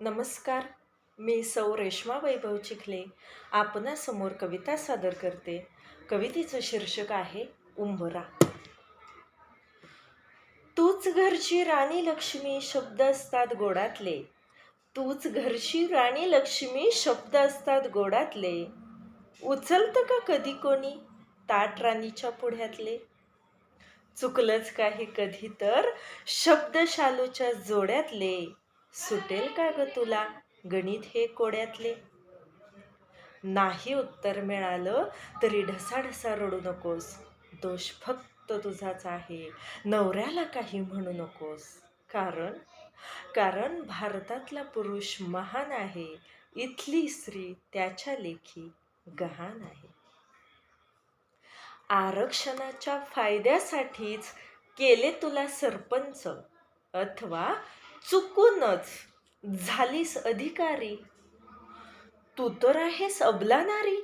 नमस्कार मी सौ रेश्मा वैभव चिखले आपणासमोर कविता सादर करते. कवितेचं शीर्षक आहे उंबरा. तूच घरची राणी लक्ष्मी शब्द असतात गोडातले. तूच घरची राणी लक्ष्मी शब्द असतात गोडातले. उचलतं का कधी कोणी ताट राणीच्या पुढ्यातले? चुकलंच काही कधी तर शब्द शालूच्या जोड्यातले. सुटेल का ग तुला? गणित हे कोड्यातले. नाही उत्तर मिळालं तरी ढसाढसा रडू नकोस. दोष फक्त तुझाच आहे. नवऱ्याला काही म्हणू नकोस. कारण कारण भारतातला पुरुष महान आहे. इथली स्त्री त्याच्या लेखी गहाण आहे. आरक्षणाच्या फायद्यासाठीच केले तुला सरपंच. अथवा चुकूनच झालीस अधिकारी. तू तर आहेस अबला नारी.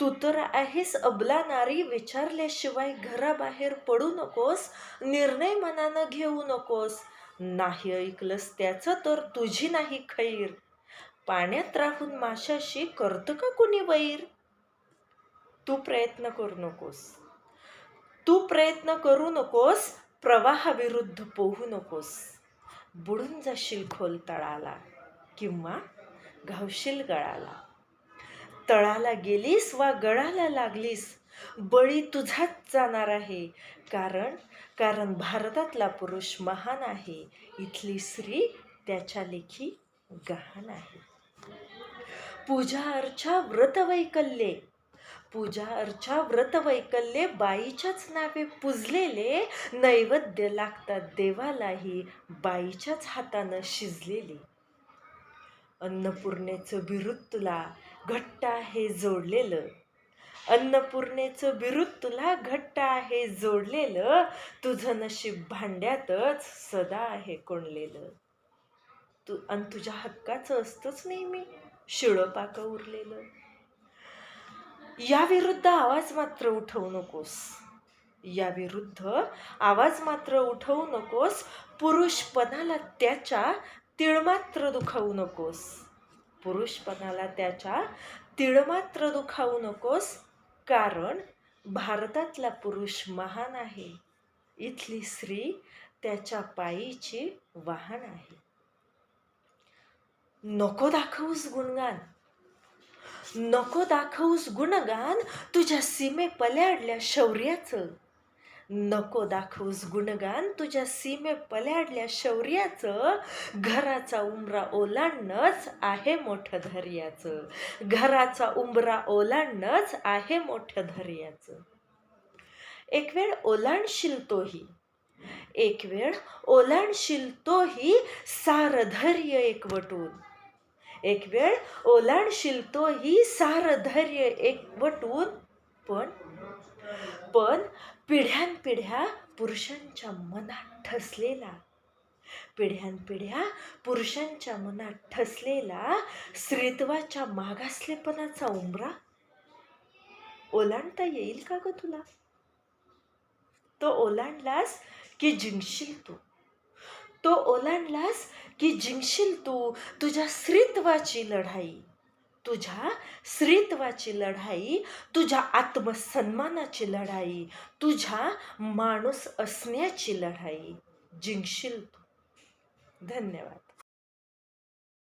तू तर आहेस अबला नारी विचारल्याशिवाय घराबाहेर पडू नकोस निर्णय मनानं घेऊ नकोस. नाही ऐकलंस त्याचं तर तुझी नाही खैर. पाण्यात राहून माशाशी करतं का कुणी वैर? तू प्रयत्न करू नकोस. तू प्रयत्न करू नकोस प्रवाहाविरुद्ध पोहू नकोस. बुडून जाशील खोल तळाला किंवा घावशील गळाला. तळाला गेलीस वा गळाला लागलीस? बळी तुझाच जाणार आहे. कारण कारण भारतातला पुरुष महान आहे. इथली स्त्री त्याच्या लेखी गहाण आहे. पूजा अर्चा व्रतवैकल्ये पूजा अर्चा व्रतवैकल्ये बाईच्याच नावे पुजलेले नैवेद्य लागतात देवालाही बाईच्याच हातानं शिजलेली. अन्नपूर्णेचं बिरुद तुला घट्ट आहे जोडलेलं. अन्नपूर्णेचं बिरुद तुला घट्ट आहे जोडलेलं. तुझं नशीब भांड्यातच सदा आहे कोंडलेलं. तू आणि तुझ्या हक्काचं असतंच नेहमी. शिळं पाकं उरलेलं. याविरुद्ध आवाज मात्र उठवू नकोस. याविरुद्ध आवाज मात्र उठवू नकोस. पुरुषपणाला त्याच्या तिळमात्र दुखावू नकोस. पुरुषपणाला त्याच्या तिळमात्र दुखावू नकोस. कारण भारतातला पुरुष महान आहे. इथली स्त्री त्याच्या पायीची वाहन आहे. नको दाखवूस गुणगान. नको दाखवूस गुणगान तुझ्या सीमे पल्याडल्या शौर्याचं. नको दाखवूस गुणगान तुझ्या सीमे पल्याडल्या शौर्याचं. घराचा उंबरा ओलांडणंच आहे मोठं धैर्याचं. घराचा उंबरा ओलांडणंच आहे मोठं धैर्याचं. एक वेळ ओलांडशील तोही एक वेळ ओलांडशील तोही सार धैर्य एकवटून. एक वेळ ओलांडशील तोही सार धैर्य एकवटून. पण पण पिढ्यानपिढ्या पुरुषांच्या मनात ठसलेला पिढ्यानपिढ्या पुरुषांच्या मनात ठसलेला स्त्रीत्वाच्या मागासलेपणाचा उंबरा ओलांडता येईल का ग तुला? तो ओलांडलास की जिंकशील तू? तो ओलांडलास की जिंकशील तू तुझ्या स्त्रीत्वाची लढाई. तुझ्या स्त्रीत्वाची लढाई तुझ्या आत्मसन्मानाची लढाई तुझ्या माणूस असण्याची लढाई जिंकशील तू. धन्यवाद.